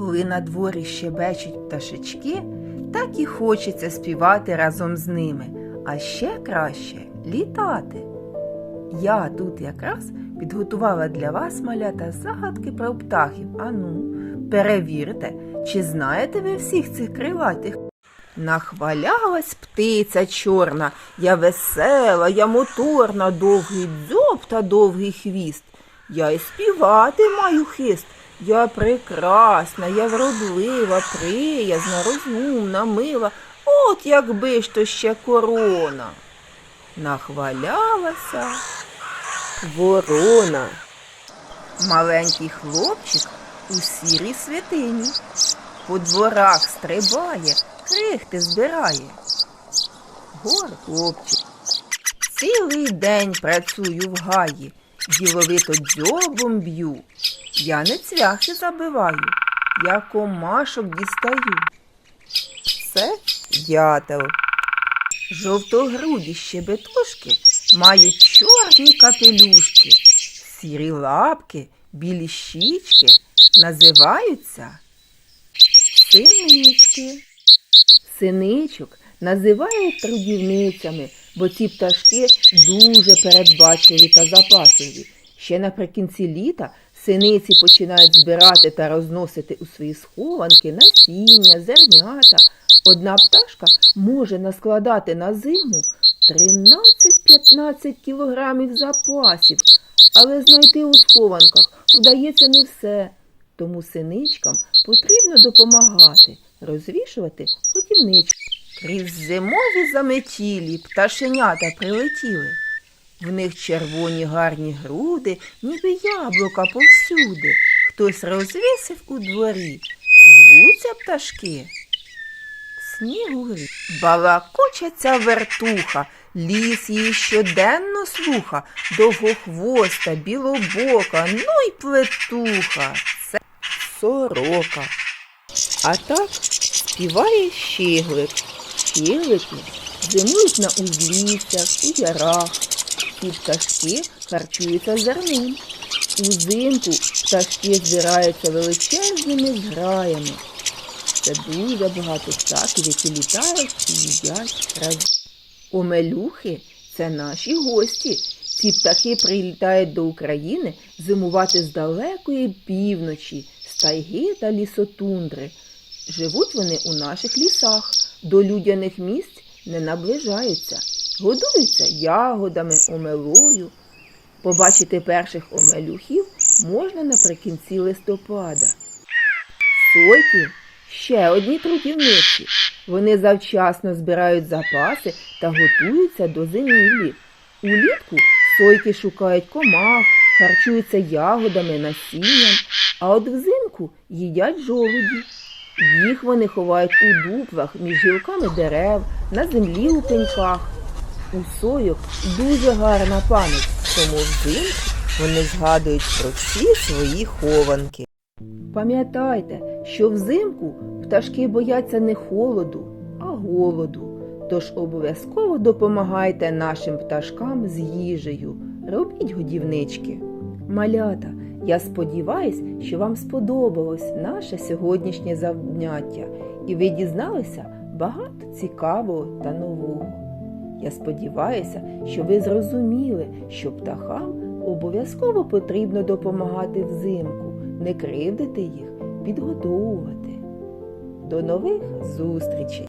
Коли на дворі щебечуть пташечки, так і хочеться співати разом з ними, а ще краще літати. Я тут якраз підготувала для вас малята загадки про птахів. Ану, перевірте, чи знаєте ви всіх цих крилатих. Нахвалялась птиця чорна, я весела, я моторна, довгий дзьоб та довгий хвіст. Я й співати маю хист. Я прекрасна, я вродлива, приязна, розумна, мила. От якби ж то ще корона. Нахвалялася ворона. Маленький хлопчик у сірій святині. По дворах стрибає, крихти збирає. Гор, хлопчик, цілий день працюю в гаї, діловито дзьобом б'ю. Я не цвяхи забиваю, я комашок дістаю. Це дятел. Жовтогруді щебетушки мають чорні капелюшки, сірі лапки, білі щічки називаються синички. Синичок називають трудівницями, бо ці пташки дуже передбачливі та запасливі. Ще наприкінці літа синиці починають збирати та розносити у свої схованки насіння, зернята. Одна пташка може наскладати на зиму 13-15 кілограмів запасів, але знайти у схованках вдається не все. Тому синичкам потрібно допомагати, розвішувати годівничку. Крізь зимові заметілі пташенята прилетіли. В них червоні гарні груди, ніби яблука повсюди. Хтось розвісив у дворі. Звуться пташки. Снігури. Балакуча вертуха, ліс її щоденно слуха, довгохвоста, білобока, ну й плетуха. Це сорока. А так співає щиглик. Щиглики зимують на узліссях, у ярах. Ці пташки харчуються зерним. Узимку пташки збираються величезними зграями. Це дуже багато птахів, які літають і їдять разом. Омелюхи це наші гості. Ці птахи прилітають до України зимувати з далекої півночі, з тайги та лісотундри. Живуть вони у наших лісах, до людяних місць не наближаються, годуються ягодами, омелою. Побачити перших омелюхів можна наприкінці листопада. Сойки ще одні трудівниці. Вони завчасно збирають запаси та готуються до зимівлі. Улітку сойки шукають комах, харчуються ягодами, насінням, а от взимку їдять жолуді. Їх вони ховають у дуплах між гілками дерев, на землі у пеньках. У сойок дуже гарна пам'ять, тому взимку вони згадують про всі свої хованки. Пам'ятайте, що взимку пташки бояться не холоду, а голоду. Тож обов'язково допомагайте нашим пташкам з їжею. Робіть годівнички. Малята, я сподіваюсь, що вам сподобалось наше сьогоднішнє заняття, і ви дізналися багато цікавого та нового. Я сподіваюся, що ви зрозуміли, що птахам обов'язково потрібно допомагати взимку, не кривдити їх, підгодовувати. До нових зустрічей!